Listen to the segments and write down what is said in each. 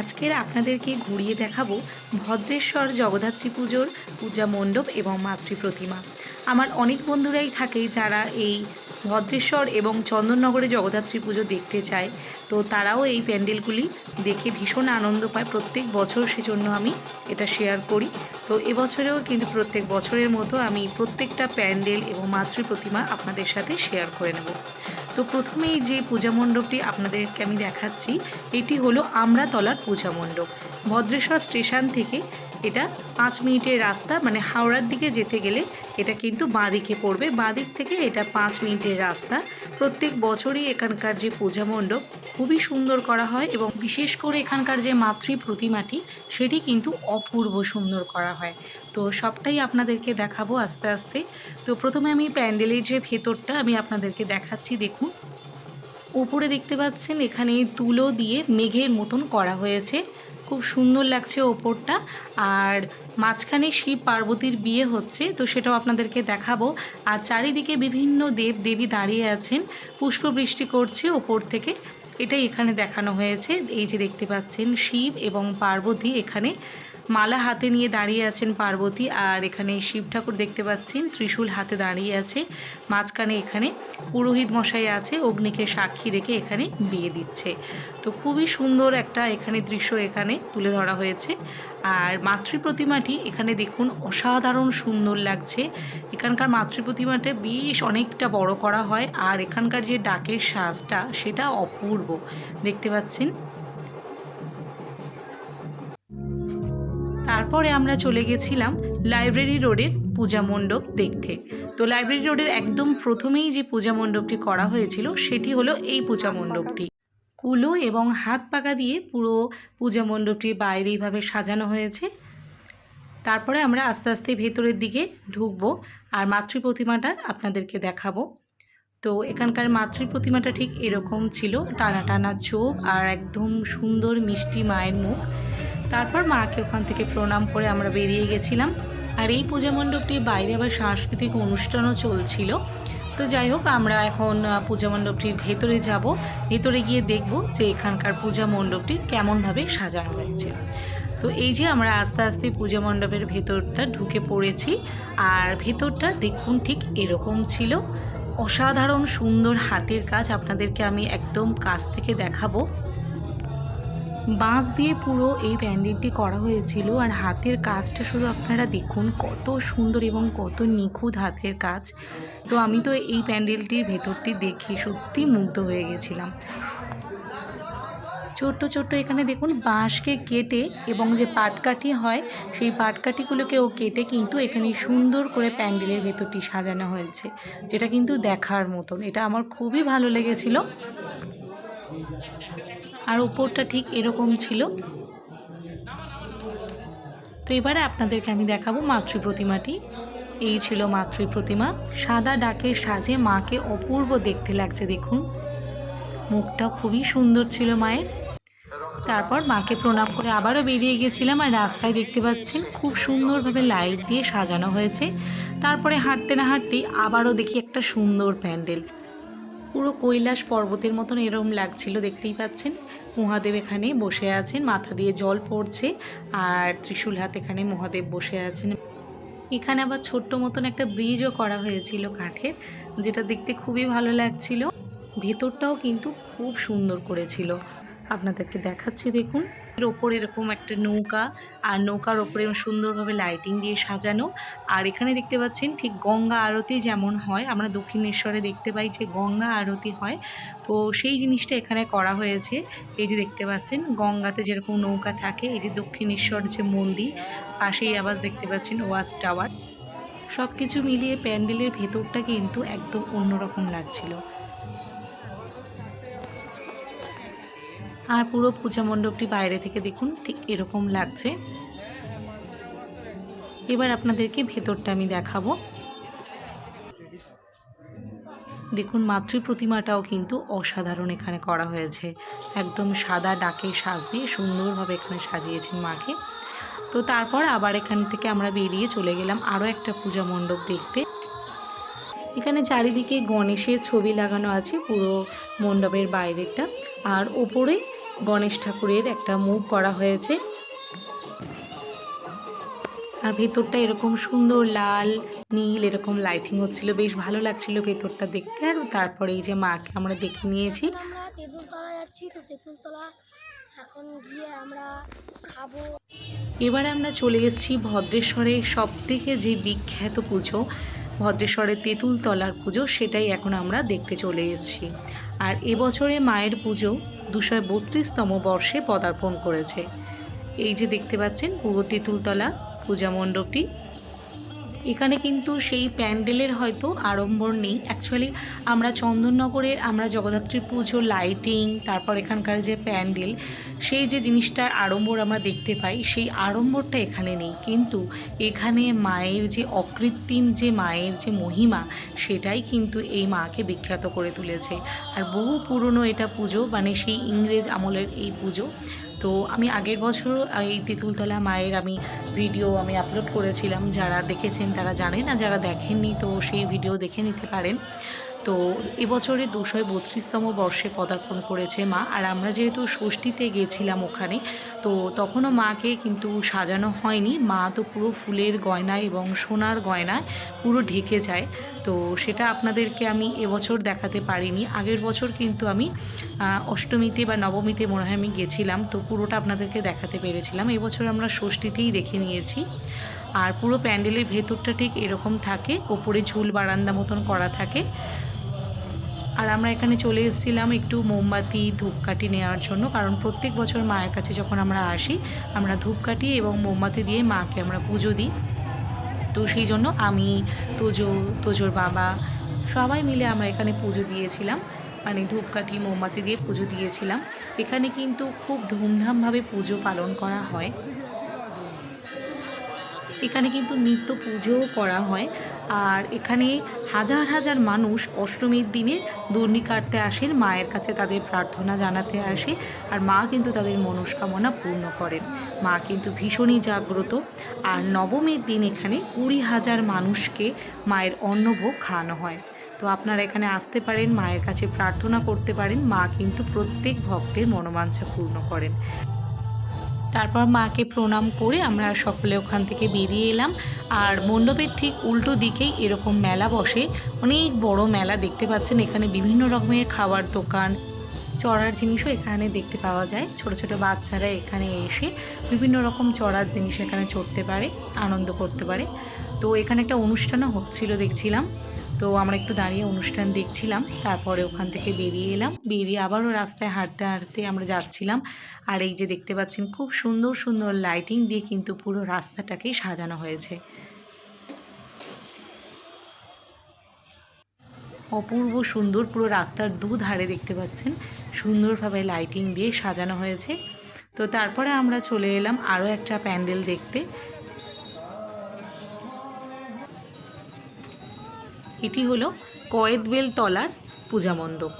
আজকের আপনাদেরকে ঘুরিয়ে দেখাবো ভদ্রেশ্বর জগদ্ধাত্রী পুজোর পূজা মণ্ডপ এবং মাতৃ প্রতিমা। আমার অনেক বন্ধুরাই থাকে যারা এই ভদ্রেশ্বর এবং চন্দননগরে জগদ্ধাত্রী পুজো দেখতে চায়। তো তারাও এই প্যান্ডেলগুলি দেখে ভীষণ আনন্দ পায়। প্রত্যেক বছর সেজন্য আমি এটা শেয়ার করি। তো এবছরেও কিন্তু প্রত্যেক বছরের মতো আমি প্রত্যেকটা প্যান্ডেল এবং মাতৃ প্রতিমা আপনাদের সাথে শেয়ার করে নেব। তো প্রথমেই যে পূজা মণ্ডপটি আপনাদেরকে আমি দেখাচ্ছি, এটি হলো আমরাতলার পূজা মণ্ডপ। ভদ্রেশ্বর স্টেশন থেকে এটা পাঁচ মিনিটের রাস্তা মানে হাওড়ার দিকে যেতে গেলে এটা কিন্তু বাঁদিকে পড়বে। বাঁদিক থেকে এটা পাঁচ মিনিটের রাস্তা। প্রত্যেক বছরই এখানকার যে পূজা মণ্ডপ খুবই সুন্দর করা হয় এবং বিশেষ করে এখানকার যে মাতৃ প্রতিমাটি, সেটি কিন্তু অপূর্ব সুন্দর করা হয়। তো সবটাই আপনাদেরকে দেখাবো আস্তে আস্তে। তো প্রথমে আমি প্যান্ডেলের যে ভেতরটা, আমি আপনাদেরকে দেখাচ্ছি, দেখুন। উপরে দেখতে পাচ্ছেন, এখানে তুলো দিয়ে মেঘের মতন করা হয়েছে। খুব সুন্দর লাগছে ওপরটা। আর মাঝখানে শিব পার্বতীর বিয়ে হচ্ছে, তো সেটাও আপনাদেরকে দেখাবো। আর চারিদিকে বিভিন্ন দেব দেবী দাঁড়িয়ে আছেন। পুষ্পবৃষ্টি করছে ওপর থেকে। এটাই এখানে দেখানো হয়েছে। এই যে দেখতে পাচ্ছেন, শিব এবং পার্বতী এখানে মালা হাতে নিয়ে দাঁড়িয়ে আছেন পার্বতী, আর এখানে শিব ঠাকুর দেখতে পাচ্ছেন, ত্রিশূল হাতে দাঁড়িয়ে আছে। মাঝখানে এখানে পুরোহিত মশাই আছে, অগ্নিকে সাক্ষী রেখে এখানে বিয়ে দিচ্ছে। তো খুবই সুন্দর একটা এখানে দৃশ্য এখানে তুলে ধরা হয়েছে। আর মাতৃ প্রতিমাটি এখানে দেখুন অসাধারণ সুন্দর লাগছে। এখানকার মাতৃ প্রতিমাটা বেশ অনেকটা বড় করা হয় আর এখানকার যে ডাকের সাজটা সেটা অপূর্ব। দেখতে পাচ্ছেন? তারপরে আমরা চলে গেছিলাম লাইব্রেরি রোডের পূজা মণ্ডপ দেখতে। তো লাইব্রেরি রোডের একদম প্রথমেই যে পূজা মণ্ডপটি করা হয়েছিল সেটি হলো এই পূজা মণ্ডপটি। কুলো এবং হাত পাকা দিয়ে পুরো পূজা মণ্ডপটির বাইরে এইভাবে সাজানো হয়েছে। তারপরে আমরা আস্তে আস্তে ভেতরের দিকে ঢুকবো আর মাতৃ প্রতিমাটা আপনাদেরকে দেখাবো। তো এখানকার মাতৃ প্রতিমাটা ঠিক এরকম ছিল, টানা টানা চোখ আর একদম সুন্দর মিষ্টি মায়ের মুখ। তারপর মাকে ওখান থেকে প্রণাম করে আমরা বেরিয়ে গেছিলাম। আর এই পূজা মণ্ডপটির বাইরে আবার সাংস্কৃতিক অনুষ্ঠানও চলছিল। তো যাই হোক, আমরা এখন পূজা মণ্ডপটির ভেতরে যাব। ভেতরে গিয়ে দেখব যে এখানকার পূজা মণ্ডপটি কেমনভাবে সাজানো হয়েছে। তো এই যে আমরা আস্তে আস্তে পূজা মণ্ডপের ভেতরটা ঢুকে পড়েছি, আর ভেতরটা দেখুন ঠিক এরকম ছিল। অসাধারণ সুন্দর হাতের কাজ আপনাদেরকে আমি একদম কাছ থেকে দেখাবো। বাঁশ দিয়ে পুরো এই প্যান্ডেলটি করা হয়েছিল আর হাতের কাজটা শুধু আপনারা দেখুন, কত সুন্দর এবং কত নিখুঁত হাতের কাজ। তো আমি তো এই প্যান্ডেলটির ভেতরটি দেখে সত্যি মুগ্ধ হয়ে গেছিলাম। ছোট্ট ছোট্ট এখানে দেখুন বাঁশকে কেটে এবং যে পাটকাঠি হয়, সেই পাটকাঠিগুলোকেও কেটে কিন্তু এখানে সুন্দর করে প্যান্ডেলের ভেতরটি সাজানো হয়েছে, যেটা কিন্তু দেখার মতন। এটা আমার খুবই ভালো লেগেছিল। আর উপরটা ঠিক এরকম ছিল। তো এবারে আপনাদেরকে আমি দেখাবো মাতৃ প্রতিমাটি। এই ছিল মাতৃ প্রতিমা। সাদা ডাকের সাজে মাকে অপূর্ব দেখতে লাগছে, দেখুন। মুখটা খুবই সুন্দর ছিল মায়ের। তারপর মাকে প্রণাম করে আবারও বেরিয়ে গেছিলাম আর রাস্তায় দেখতে পাচ্ছেন খুব সুন্দরভাবে লাইট দিয়ে সাজানো হয়েছে। তারপরে হাঁটতে না হাঁটতেই আবারও দেখি একটা সুন্দর প্যান্ডেল। পুরো কৈলাস পর্বতের মতন এরম লাগছিল, দেখতেই পাচ্ছেন। মহাদেব এখানে বসে আছেন, মাথা দিয়ে জল পড়ছে, আর ত্রিশুল হাত এখানে মহাদেব বসে আছেন। এখানে আবার ছোট্ট মতন একটা ব্রিজও করা হয়েছিল কাঠের, যেটা দেখতে খুবই ভালো লাগছিল। ভেতরটাও কিন্তু খুব সুন্দর করেছিল। আপনাদেরকে দেখাচ্ছি, দেখুন। ওপর এরকম একটা নৌকা, আর নৌকার ওপরে সুন্দরভাবে লাইটিং দিয়ে সাজানো। আর এখানে দেখতে পাচ্ছেন ঠিক গঙ্গা আরতি যেমন হয়, আমরা দক্ষিণেশ্বরে দেখতে পাই যে গঙ্গা আরতি হয়। তো সেই জিনিসটা এখানে করা হয়েছে। এই যে দেখতে পাচ্ছেন, গঙ্গাতে যেরকম নৌকা থাকে, এই যে দক্ষিণেশ্বর যে মন্দির, পাশেই আবার দেখতে পাচ্ছেন ওয়াচ টাওয়ার। সব কিছু মিলিয়ে প্যান্ডেলের ভেতরটা কিন্তু একদম অন্যরকম লাগছিল। আর পুরো পূজা মণ্ডপটি বাইরে থেকে দেখুন, ঠিক এরকম লাগছে। এবার আপনাদেরকে ভেতরটা আমি দেখাবো। দেখুন, মাতৃ প্রতিমাটাও কিন্তু অসাধারণ এখানে করা হয়েছে। একদম সাদা ডাকে সাজ দিয়ে সুন্দরভাবে এখানে সাজিয়েছেন মাকে। তো তারপর আবার এখান থেকে আমরা বেরিয়ে চলে গেলাম আরও একটা পূজা মণ্ডপ দেখতে। এখানে চারিদিকে গণেশের ছবি লাগানো আছে পুরো মণ্ডপের বাইরেটা আর ওপরে গণেশ ঠাকুরের একটা মুখ করা হয়েছে। আর ভেতরটা এরকম সুন্দর লাল নীল এরকম লাইটিং হচ্ছিল। বেশ ভালো লাগছিল ভেতরটা দেখতে। আর তারপরে এই যে মাকে আমরা দেখে নিয়েছি। আমরা তেঁতুলতলা যাচ্ছি তো তেঁতুলতলা এখন গিয়ে আমরা খাব। এবারে আমরা চলে এসেছি ভদ্রেশ্বরের সব থেকে যে বিখ্যাত পুজো ভদ্রেশ্বরের তেঁতুলতলার পুজো সেটাই এখন আমরা দেখতে চলে এসেছি। আর এবছরে মায়ের পুজো দুশো বত্রিশতম বর্ষে পদার্পণ করেছে। এই যে দেখতে পাচ্ছেন পূর্ব তেঁতুলতলা পূজা মণ্ডপটি এখানে কিন্তু সেই প্যান্ডেলের হয়তো আড়ম্বর নেই। অ্যাকচুয়ালি আমরা চন্দননগরে আমরা জগদ্ধাত্রী পুজো লাইটিং তারপর এখানকার যে প্যান্ডেল, সেই যে জিনিসটার আড়ম্বর আমরা দেখতে পাই, সেই আড়ম্বরটা এখানে নেই। কিন্তু এখানে মায়ের যে অকৃত্রিম যে মায়ের যে মহিমা, সেটাই কিন্তু এই মাকে বিখ্যাত করে তুলেছে। আর বহু পুরনো এটা পুজো মানে সেই ইংরেজ আমলের এই পুজো তো আমি আগের বছর এই তেঁতুলতলা মায়ের আমি ভিডিও আমি আপলোড করেছিলাম। যারা দেখেছেন তারা জানেন আর যারা দেখেননি তো সেই ভিডিও দেখে নিতে পারেন। তো এবছরে দুশো বত্রিশতম বর্ষে পদার্পণ করেছে মা। আর আমরা যেহেতু ষষ্ঠীতে গেছিলাম ওখানে, তো তখনও মাকে কিন্তু সাজানো হয়নি। মা তো পুরো ফুলের গয়না এবং সোনার গয়নায় পুরো ঢেকে যায়। তো সেটা আপনাদেরকে আমি এবছর দেখাতে পারিনি। আগের বছর কিন্তু আমি অষ্টমীতে বা নবমীতে মনে হয় আমি গেছিলাম, তো পুরোটা আপনাদেরকে দেখাতে পেরেছিলাম। এবছর আমরা ষষ্ঠীতেই দেখে নিয়েছি। আর পুরো প্যান্ডেলের ভেতরটা ঠিক এরকম থাকে, ওপরে ঝুল বারান্দা মতন করা থাকে। আর আমরা এখানে চলে এসেছিলাম একটু মোমবাতি, ধূপকাঠি নেওয়ার জন্য। কারণ প্রত্যেক বছর মায়ের কাছে যখন আমরা আসি, আমরা ধূপকাঠি এবং মোমবাতি দিয়ে মাকে আমরা পুজো দিই। তো সেই জন্য আমি, তোজো, তোজোর বাবা সবাই মিলে আমরা এখানে পুজো দিয়েছিলাম। মানে ধূপকাঠি, মোমবাতি দিয়ে পুজো দিয়েছিলাম। এখানে কিন্তু খুব ধুমধামভাবে পুজো পালন করা হয়। এখানে কিন্তু নিত্য পুজোও করা হয়। আর এখানে হাজার হাজার মানুষ অষ্টমীর দিনে দূর্নি কাটতে আসেন, মায়ের কাছে তাদের প্রার্থনা জানাতে আসে আর মা কিন্তু তাদের মনস্কামনা পূর্ণ করেন। মা কিন্তু ভীষণই জাগ্রত আর নবমীর দিন এখানে কুড়ি হাজার মানুষকে মায়ের অন্নভোগ খাওয়ানো হয়। তো আপনারা এখানে আসতে পারেন, মায়ের কাছে প্রার্থনা করতে পারেন, মা কিন্তু প্রত্যেক ভক্তের মনোবাঞ্ছা পূর্ণ করেন। তারপর মাকে প্রণাম করে আমরা সকলে ওখান থেকে বেরিয়ে এলাম। আর মণ্ডপের ঠিক উল্টো দিকেই এরকম মেলা বসে। অনেক বড় মেলা দেখতে পাচ্ছেন। এখানে বিভিন্ন রকমের খাবার দোকান, চড়ার জিনিসও এখানে দেখতে পাওয়া যায়। ছোট ছোট বাচ্চারা এখানে এসে বিভিন্ন রকম চড়ার জিনিস এখানে চড়তে পারে, আনন্দ করতে পারে। তো এখানে একটা অনুষ্ঠানও হচ্ছিল, দেখছিলাম। তো আমরা একটু দাঁড়িয়ে অনুষ্ঠান দেখছিলাম, তারপরে ওখান থেকে বেরিয়ে এলাম। বেরিয়ে আবারও রাস্তায় হাঁটতে হাঁটতে আমরা যাচ্ছিলাম। আর এই যে দেখতে পাচ্ছেন, খুব সুন্দর সুন্দর লাইটিং দিয়ে কিন্তু পুরো রাস্তাটাকেই সাজানো হয়েছে। অপূর্ব সুন্দর পুরো রাস্তার দুধারে দেখতে পাচ্ছেন, সুন্দরভাবে লাইটিং দিয়ে সাজানো হয়েছে। তো তারপরে আমরা চলে এলাম আরও একটা প্যান্ডেল দেখতে। এটি হলো কয়েদবেল তলার পূজা মণ্ডপ।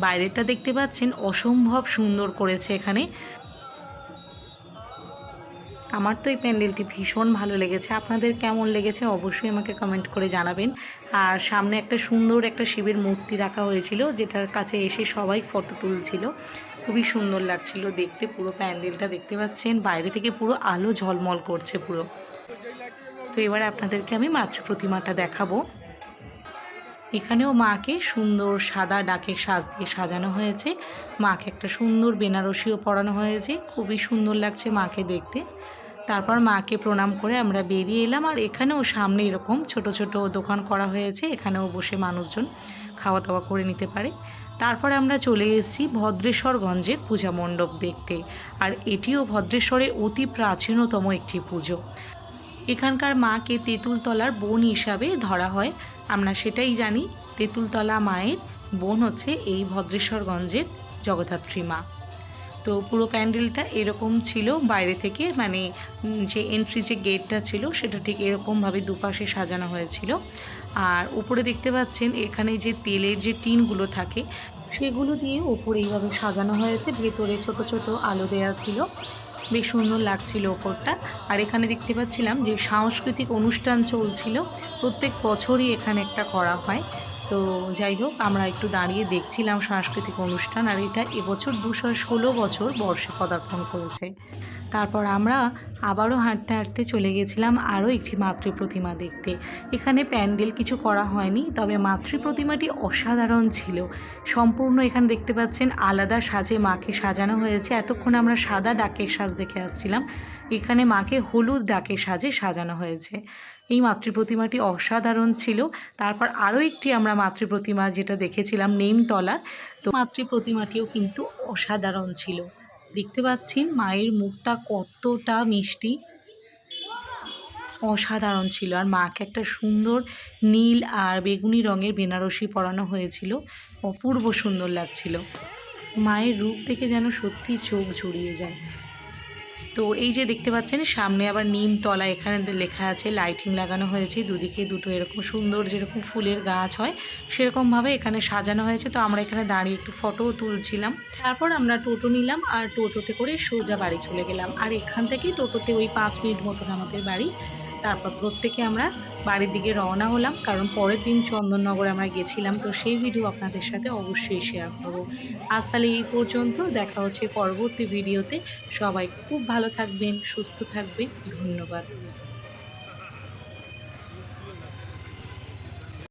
বাইরেটা দেখতে পাচ্ছেন অসম্ভব সুন্দর করেছে এখানে। আমার তো এই প্যান্ডেলটি ভীষণ ভালো লেগেছে। আপনাদের কেমন লেগেছে অবশ্যই আমাকে কমেন্ট করে জানাবেন। আর সামনে একটা সুন্দর একটা শিবের মূর্তি রাখা হয়েছিল, যেটার কাছে এসে সবাই ফটো তুলছিল। খুবই সুন্দর লাগছিল দেখতে, পুরো প্যান্ডেলটা দেখতে পাচ্ছেন। বাইরে থেকে পুরো আলো ঝলমল করছে পুরো। তো এবারে আপনাদেরকে আমি মাতৃ প্রতিমাটা দেখাবো। এখানেও মাকে সুন্দর সাদা ডাকের সাজ দিয়ে সাজানো হয়েছে। মাকে একটা সুন্দর বেনারসিও পরানো হয়েছে। খুবই সুন্দর লাগছে মাকে দেখতে। তারপর মাকে প্রণাম করে আমরা বেরিয়ে এলাম আর এখানেও সামনে এরকম ছোট ছোট দোকান করা হয়েছে। এখানেও বসে মানুষজন খাওয়া দাওয়া করে নিতে পারে। তারপরে আমরা চলে এসেছি ভদ্রেশ্বরগঞ্জের পূজা মণ্ডপ দেখতে। আর এটিও ভদ্রেশ্বরের অতি প্রাচীনতম একটি পুজো। এখানকার মাকে তেঁতুলতলার বোন হিসাবে ধরা হয়। আমরা সেটাই জানি, তেঁতুলতলা মায়ের বোন হচ্ছে এই ভদ্রেশ্বরগঞ্জের জগদ্ধাত্রী মা। তো পুরো প্যান্ডেলটা এরকম ছিল বাইরে থেকে মানে যে এন্ট্রি যে গেটটা ছিল সেটা ঠিক এরকমভাবে দুপাশে সাজানো হয়েছিল। আর উপরে দেখতে পাচ্ছেন এখানে যে তেলের যে টিনগুলো থাকে, সেগুলো দিয়ে ওপরে এইভাবে সাজানো হয়েছে। ভেতরে ছোট ছোট আলো দেওয়া ছিল। বেশ সুন্দর লাগছিল ওপরটা। আর এখানে দেখতে পাচ্ছিলাম যে সাংস্কৃতিক অনুষ্ঠান চলছিল। প্রত্যেক বছরই এখানে একটা করা হয়। তো যাই হোক, আমরা একটু দাঁড়িয়ে দেখছিলাম সাংস্কৃতিক অনুষ্ঠান। আর এটা এবছর দুশো ষোলো বছর বর্ষে পদার্পণ করেছে। তারপর আমরা আবারও হাঁটতে হাঁটতে চলে গেছিলাম আরও একটি মাতৃ প্রতিমা দেখতে। এখানে প্যান্ডেল কিছু করা হয়নি, তবে মাতৃ প্রতিমাটি অসাধারণ ছিল। সম্পূর্ণ এখানে দেখতে পাচ্ছেন আলাদা সাজে মাকে সাজানো হয়েছে। এতক্ষণ আমরা সাদা ডাকের সাজ দেখে আসছিলাম। এখানে মাকে হলুদ ডাকের সাজে সাজানো হয়েছে। এই মাতৃ প্রতিমাটি অসাধারণ ছিল। তারপর আরও একটি আমরা মাতৃ প্রতিমা যেটা দেখেছিলাম, নেমতলার। তো মাতৃ প্রতিমাটিও কিন্তু অসাধারণ ছিল। দেখতে পাচ্ছেন মায়ের মুখটা কতটা মিষ্টি। অসাধারণ ছিল। আর মাকে একটা সুন্দর নীল আর বেগুনি রঙের বেনারসি পরানো হয়েছিল। অপূর্ব সুন্দর লাগছিল। মায়ের রূপ থেকে যেন সত্যি চোখ জড়িয়ে যায়। তো এই যে দেখতে পাচ্ছেন, সামনে আবার নিম তলা এখানে লেখা আছে, লাইটিং লাগানো হয়েছে, দুদিকে দুটো এরকম সুন্দর যেরকম ফুলের গাছ হয়, সেরকমভাবে এখানে সাজানো হয়েছে। তো আমরা এখানে দাঁড়িয়ে একটু ফটোও তুলছিলাম। তারপর আমরা টোটো নিলাম আর টোটোতে করে সোজা বাড়ি চলে গেলাম। আর এখান থেকে টোটোতে ওই পাঁচ মিনিট মতন আমাদের বাড়ি। তারপর প্রত্যেকে আমরা বাড়ির দিকে রওনা হলাম, কারণ পরের দিন চন্দননগরে আমরা গেছিলাম। তো সেই ভিডিও আপনাদের সাথে অবশ্যই শেয়ার করব। আজ তাহলে এই পর্যন্ত, দেখা হচ্ছে পরবর্তী ভিডিওতে সবাই খুব ভালো থাকবেন, সুস্থ থাকবেন। ধন্যবাদ।